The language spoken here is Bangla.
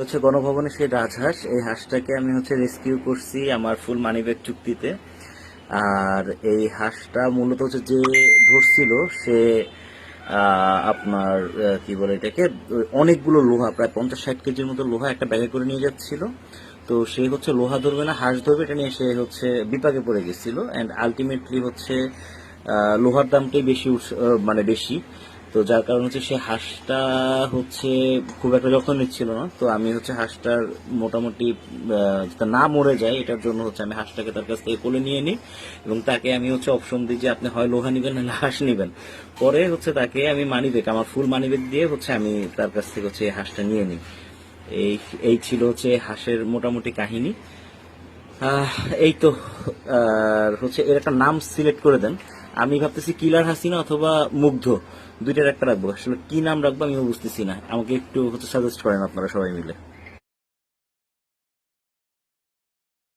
হচ্ছে গণভবনে সেই রাজহাঁস। এই হাঁসটাকে আমি হচ্ছে রেস্কিউ করছি আমার ফুল মানিব্যাগ চুক্তিতে। আর এই হাঁসটা মূলত হচ্ছে যে ধরছিল, সে আপনার কি বলে এটাকে, অনেকগুলো লোহা, প্রায় পঞ্চাশ ষাট কেজির মতো লোহা একটা ব্যাগে করে নিয়ে যাচ্ছিল। তো সে হচ্ছে লোহা ধরবে না, হাঁস ধরবে, এটা নিয়ে সে হচ্ছে বিপাকে পড়ে গেছিল। অ্যান্ড আলটিমেটলি হচ্ছে লোহার দামটাই বেশি মানে বেশি। তো যার কারণ হচ্ছে সে হাঁসটা হচ্ছে খুব একটা যত্ন নিচ্ছিল না। তো আমি হচ্ছে হাঁসটার মোটামুটি না মরে যায়, এটার জন্য হচ্ছে আমি হাঁসটাকে তার কাছ থেকে কোলে নিয়ে নিই এবং তাকে আমি হচ্ছে অপশন দিই যে আপনি হয় লোহা নিবেন না হাঁস নিবেন। পরে হচ্ছে তাকে আমি মানিবেগ আমার ফুল মানিবেগ দিয়ে হচ্ছে আমি তার কাছ থেকে হচ্ছে হাঁসটা নিয়ে নিই। এই এই ছিল হচ্ছে হাঁসের মোটামুটি কাহিনী। এই তো, আর হচ্ছে এর একটা নাম সিলেক্ট করে দেন। আমি ভাবতেছি কিলার হাসিনা অথবা মুগ্ধ দুইটার একটা রাখব। আসলে কি নাম রাখব আমিও বুঝতেছি না। আমাকে একটু হচ্ছে সাজেস্ট করেন আপনারা সবাই মিলে।